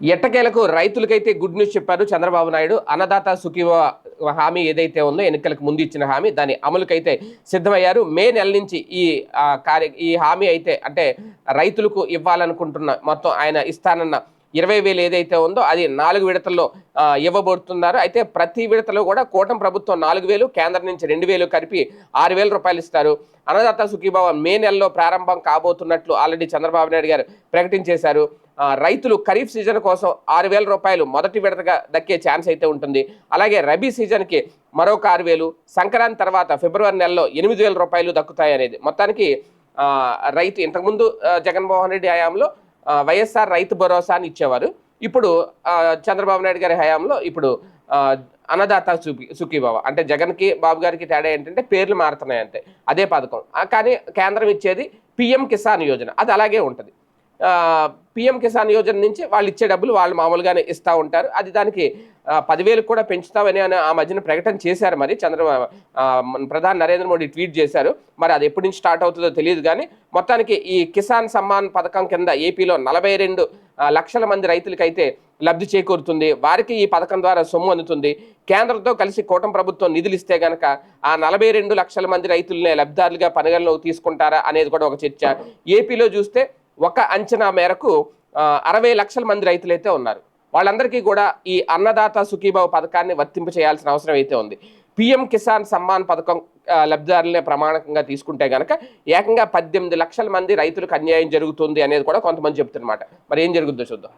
ఎట్టకేలకు రైతులకైతే good news చెప్పారు చంద్రబాబు నాయుడు. అన్నదాత సుఖీవ హామీ ఏదైతే ఉందో ఎన్నికలకు ముందు ఇచ్చిన హామీ దాని అమలుకైతే సిద్ధమయ్యారు. మే నెల నుంచి ఈ కార్య ఈ హామీ అయితే అంటే రైతులకు ఇవ్వాలనుకుంటున్న మొత్తం ఆయన ఇస్తానన్న ఇరవై వేలు ఏదైతే ఉందో అది నాలుగు విడతల్లో ఇవ్వబడుతున్నారు అయితే ప్రతి విడతలో కూడా కూటమి ప్రభుత్వం నాలుగు వేలు కేంద్రం నుంచి రెండు వేలు కలిపి ఆరు వేల రూపాయలు ఇస్తారు. అన్నదాత సుఖీభావ మే నెలలో ప్రారంభం కాబోతున్నట్లు ఆల్రెడీ చంద్రబాబు నాయుడు గారు ప్రకటించేశారు. రైతులు ఖరీఫ్ సీజన్ కోసం ఆరు వేల రూపాయలు మొదటి విడతగా దక్కే ఛాన్స్ అయితే ఉంటుంది. అలాగే రబీ సీజన్కి మరొక ఆరు వేలు సంక్రాంతి తర్వాత ఫిబ్రవరి నెలలో ఎనిమిది వేల రూపాయలు దక్కుతాయి అనేది మొత్తానికి రైతు ఇంతకుముందు జగన్మోహన్ రెడ్డి హయాంలో వైఎస్ఆర్ రైతు భరోసా అని ఇచ్చేవారు. ఇప్పుడు చంద్రబాబు నాయుడు గారి హయాంలో ఇప్పుడు అన్నదాత సుఖీ సుఖీభావ. అంటే జగన్కి బాబు గారికి తేడా ఏంటంటే పేర్లు మారుతున్నాయి అంతే అదే పథకం. కానీ కేంద్రం ఇచ్చేది పిఎం కిసాన్ యోజన. అది అలాగే ఉంటుంది. పిఎం కిసాన్ యోజన నుంచి వాళ్ళు ఇచ్చే డబ్బులు వాళ్ళు మామూలుగానే ఇస్తూ ఉంటారు. అది దానికి పదివేలు కూడా పెంచుతామని అని ఆ మధ్యన ప్రకటన చేశారు మరి. చంద్రబాబు ప్రధాని నరేంద్ర మోడీ ట్వీట్ చేశారు. మరి అది ఎప్పటి నుంచి స్టార్ట్ అవుతుందో తెలియదు కానీ మొత్తానికి ఈ కిసాన్ సమ్మాన్ పథకం కింద ఏపీలో నలభై రెండు లక్షల మంది రైతులకైతే లబ్ధి చేకూరుతుంది. వారికి ఈ పథకం ద్వారా సొమ్ము అందుతుంది. కేంద్రంతో కలిసి కూటమి ప్రభుత్వం నిధులు ఇస్తే గనక ఆ నలభై రెండు లక్షల మంది రైతులనే లబ్ధిదారులుగా పరిగణలోకి తీసుకుంటారా అనేది కూడా ఒక చర్చ. ఏపీలో చూస్తే ఒక అంచనా మేరకు అరవై లక్షల మంది రైతులైతే ఉన్నారు. వాళ్ళందరికీ కూడా ఈ అన్నదాత సుఖీభావ పథకాన్ని వర్తింప చేయాల్సిన అవసరం అయితే ఉంది. పిఎం కిసాన్ సమ్మాన్ పథకం లబ్ధిదారులనే ప్రమాణకంగా తీసుకుంటే కనుక ఏకంగా పద్దెనిమిది లక్షల మంది రైతులకు అన్యాయం జరుగుతుంది అనేది కూడా కొంతమంది చెప్తున్నమాట. మరి ఏం జరుగుతుందో చూద్దాం.